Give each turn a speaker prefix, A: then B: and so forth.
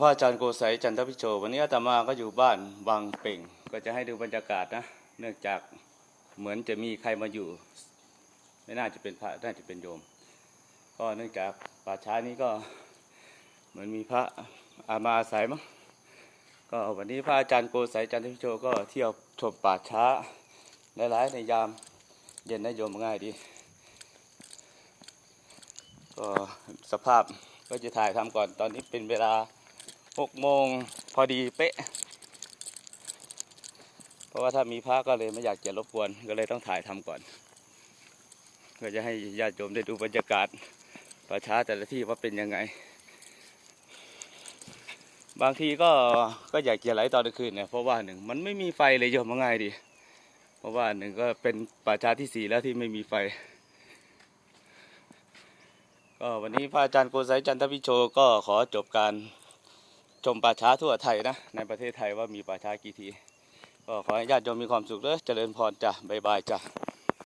A: พระอาจารย์โกไสยจันทพิโชวันนี้อาตมาก็อยู่บ้านวังเป่ง ก็จะให้ดูบรรยากาศนะ เนื่องจากเหมือนจะมีใครมาอยู่ ไม่น่าจะเป็นพระน่าจะเป็นโยม ก็เนื่องจากป่าช้านี้ก็เหมือนมีพระอามาอาศัยมั้งก็วันนี้พระอาจารย์โกไสยจันทพิโชก็เที่ยวชมป่าช้าหลายๆในยามเย็นนะโยมง่ายดี ก็สภาพก็จะถ่ายทำก่อนตอนนี้เป็นเวลา หกโมงพอดีเป๊ะ เพราะว่าถ้ามีพระก็เลยไม่อยากจะรบกวน ก็เลยต้องถ่ายทำก่อนก็จะให้ญาติโยมได้ดูบรรยากาศป่าช้าแต่ละที่ว่าเป็นยังไง บางทีก็ก็อยากจะไหลตอนกลางคืนเนี่ยเพราะว่าหนึ่งมันไม่มีไฟเลยโยมง่ายดี เพราะว่าหนึ่งก็เป็นป่าช้าที่สี่แล้วที่ไม่มีไฟ ก็วันนี้พระอาจารย์โกไสยจันทวิโชก็ขอจบการ ชมป่าช้าทั่วไทยนะ ในประเทศไทยว่ามีป่าช้ากี่ที ก็ขอให้ญาติโยมมีความสุขเด้อเจริญพรจ้ะบ๊ายบายจ้ะ